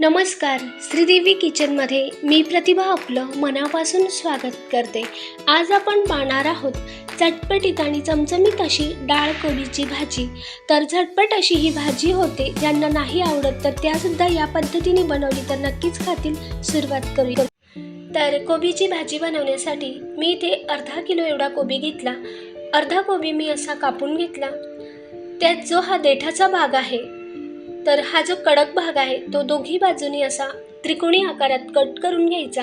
नमस्कार श्रीदेवी किचनमध्ये मी प्रतिभा आपलं मनापासून स्वागत करते. आज आपण पाहणार आहोत चटपटीत आणि चमचमीत अशी डाळ कोबीची भाजी. तर झटपट अशी ही भाजी होते ज्यांना नाही आवडत तर त्यासुद्धा या पद्धतीने बनवली तर नक्कीच खातील सुरुवात करू. तर कोबीची भाजी बनवण्यासाठी मी इथे अर्धा किलो एवढा कोबी घेतला. अर्धा कोबी मी असा कापून घेतला. त्यात जो हा देठाचा भाग आहे तर हा जो कडक भाग आहे तो दोघी बाजूनी असा त्रिकोणी आकारात कट करून घ्यायचा.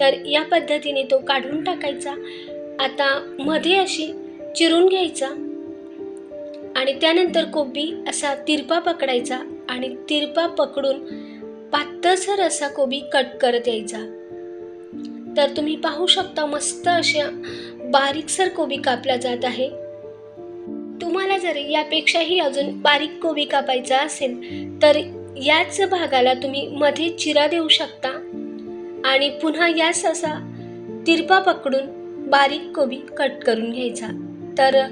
तर या पद्धतीने तो काढून टाकायचा. आता मध्ये अशी चिरून घ्यायचा. आणि त्यानंतर कोबी असा तिरपा पकडायचा आणि तिरपा पकडून पातळसर असा कोबी कट करत यायचा. तर तुम्ही पाहू शकता मस्त अशा बारीकसर कोबी कापला जात आहे. तुम्हाला जर यापेक्षाही अजून बारीक कोबी कापायचा असेल तर याच भागाला तुम्ही मध्ये चिरा देऊ शकता. आणि पुन्हा यास असा तिरपा पकडून बारीक कोबी कट करून घ्यायचा. तर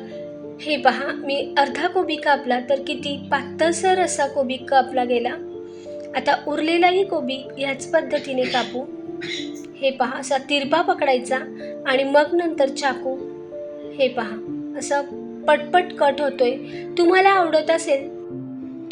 हे पहा मी अर्धा कोबी कापला तर किती? पातळसर असा कोबी कापला गेला. आता उरलेलाही कोबी ह्याच पद्धतीने कापू. हे पहा असा तिरपा पकडायचा. आणि मग नंतर चाकू. हे पहा असं पटपट कट होतोय. तुम्हाला आवडत असेल.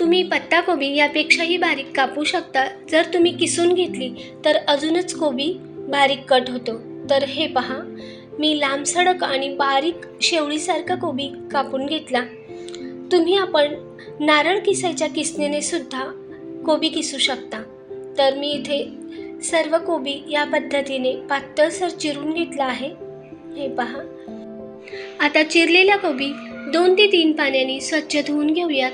तुम्ही पत्ताकोबी यापेक्षाही बारीक कापू शकता. जर तुम्ही किसून घेतली तर अजूनच कोबी बारीक कट होतो. तर हे पहा. मी लांबसडक आणि बारीक शेवळीसारखा कोबी कापून घेतला. तुम्ही आपण नारळ किसायच्या किसणीने सुद्धा कोबी किसू शकता. तर मी इथे सर्व कोबी या पद्धतीने पातळसर चिरून घेतला आहे. हे पहा. आता चिरलेला कोबी दोन ते तीन पाण्याने स्वच्छ धुवून घेऊयात.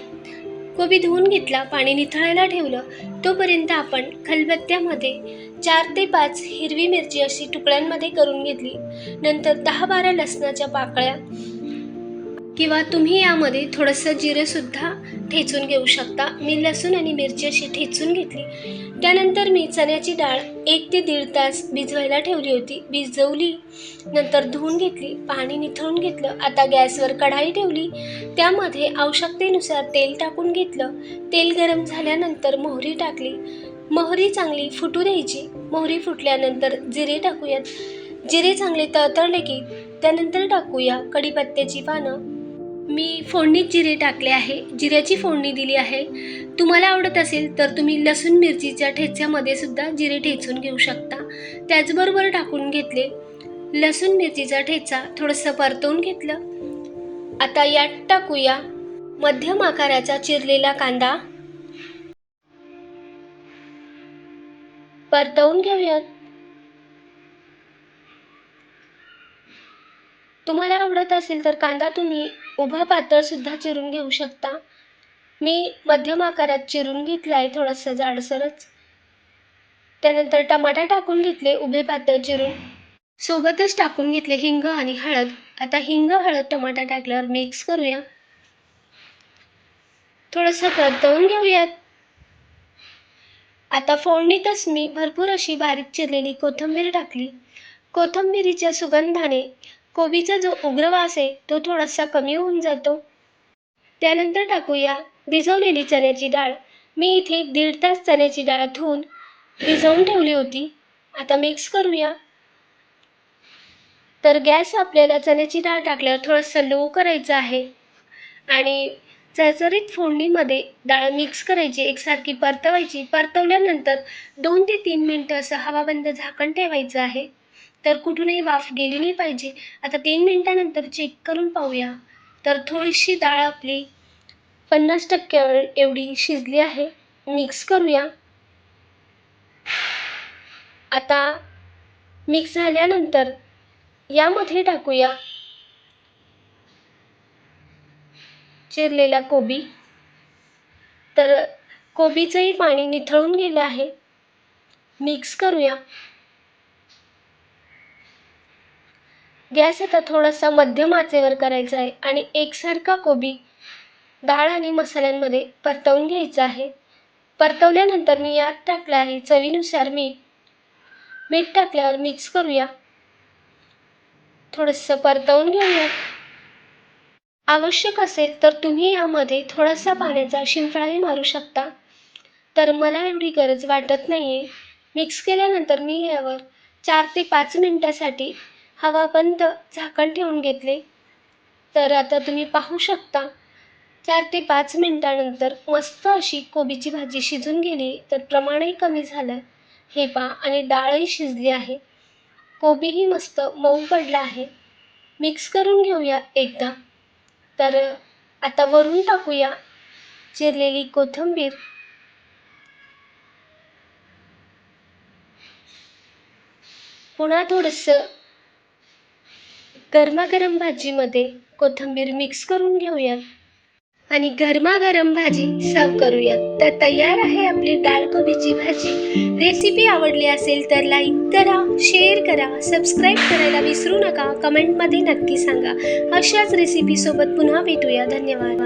कोबी धुवून घेतला पाणी निथळायला ठेवलं तोपर्यंत आपण खलबत्त्यामध्ये चार ते पाच हिरवी मिरची अशी तुकड्यांमध्ये करून घेतली. नंतर दहा बारा लसणाच्या पाकळ्या किंवा तुम्ही यामध्ये थोडंसं जिरंसुद्धा ठेचून घेऊ शकता. मी लसूण आणि मिरची अशी ठेचून घेतली. त्यानंतर मी चण्याची डाळ एक ते दीड तास भिजवायला ठेवली होती. भिजवली नंतर धुवून घेतली पाणी निथळून घेतलं आता गॅसवर कढाई ठेवली. त्यामध्ये आवश्यकतेनुसार तेल टाकून घेतलं. तेल गरम झाल्यानंतर मोहरी टाकली. मोहरी चांगली फुटू द्यायची. मोहरी फुटल्यानंतर जिरे टाकूयात. जिरे चांगले तळतळले की त्यानंतर टाकूया कढीपत्त्याची पानं. मी फोडणीत जिरे टाकले आहे. जिऱ्याची फोडणी दिली आहे. तुम्हाला आवडत असेल तर तुम्ही लसूण मिरचीच्या ठेच्यामध्ये सुद्धा जिरे ठेचून घेऊ शकता. त्याचबरोबर टाकून घेतले लसूण मिरचीचा ठेचा थोडंसं परतवून घेतलं. आता यात टाकूया मध्यम आकाराचा चिरलेला कांदा. परतवून घेऊयात. तुम्हाला आवडत असेल तर कांदा तुम्ही उभा पातळसुद्धा चिरून घेऊ शकता. मी मध्यम आकारात चिरून घेतला आहे थोडंसं जाडसरच. त्यानंतर टमाटा टाकून घेतले उभे पातळ चिरून. सोबतच टाकून घेतले हिंग आणि हळद. आता हिंग हळद टमाटा टाकल्यावर मिक्स करूया. थोडंसं परतवून घेऊयात. आता फोडणीतच मी भरपूर अशी बारीक चिरलेली कोथिंबीर टाकली. कोथिंबीरीच्या सुगंधाने कोबीचा जो उग्र वास आहे तो थोडासा कमी होऊन जातो. त्यानंतर टाकूया भिजवलेली चण्याची डाळ. मी इथे दीड तास चण्याची डाळ धुवून भिजवून ठेवली होती. आता मिक्स करूया. तर गॅस आपल्याला चण्याची डाळ टाकल्यावर थोडंसं लो करायचं आहे. आणि चरचरीत फोडणीमध्ये डाळ मिक्स करायची एकसारखी परतवायची. परतवल्यानंतर दोन ते तीन मिनटं असं हवाबंद झाकण ठेवायचं आहे. तर कुठूनही वाफ गेली नाही पाहिजे. आता तीन मिनटानंतर चेक करून पाहूया. तर थोडीशी डाळ आपली पन्नास टक्के एवढी शिजली आहे. मिक्स करूया. आता मिक्स झाल्यानंतर यामध्ये टाकूया चिरलेला कोबी. तर कोबीचंही पाणी निथळून गेलं आहे. मिक्स करूया. गॅस आता थोडासा मध्यम आचेवर करायचा आहे आणि एकसारखा कोबी डाळ आणि मसाल्यांमध्ये परतवून घ्यायचा आहे. परतवल्यानंतर मी यात टाकलं आहे चवीनुसार मीठ. मीठ टाकल्यावर मिक्स करूया. थोडंसं परतवून घेऊया. आवश्यक असेल तर तुम्ही यामध्ये थोडासा पाण्याचा शिंपडाही मारू शकता. तर मला एवढी गरज वाटत नाही आहे मिक्स केल्यानंतर मी यावर चार ते पाच मिनटासाठी हवा बंद झाकण ठेवून घेतले. तर आता तुम्ही पाहू शकता चार ते पाच मिनटानंतर मस्त अशी कोबीची भाजी शिजून गेली तर प्रमाणही कमी झालं. हे पा आणि डाळही शिजली आहे. कोबीही मस्त मऊ पडला आहे. मिक्स करून घेऊया एकदा. तर आता वरून टाकूया चिरलेली कोथिंबीर. पुन्हा थोडंसं गरमागरम भाजीमध्ये कोथिंबीर मिक्स करून घेऊया. आणि गरमागरम भाजी सर्व करूयात तर तयार आहे आपली डाळ कोबीची भाजी. रेसिपी आवडली असेल तर लाईक करा शेअर करा सबस्क्राईब करायला विसरू नका. कमेंटमध्ये नक्की सांगा. अशाच रेसिपीसोबत पुन्हा भेटूया. धन्यवाद.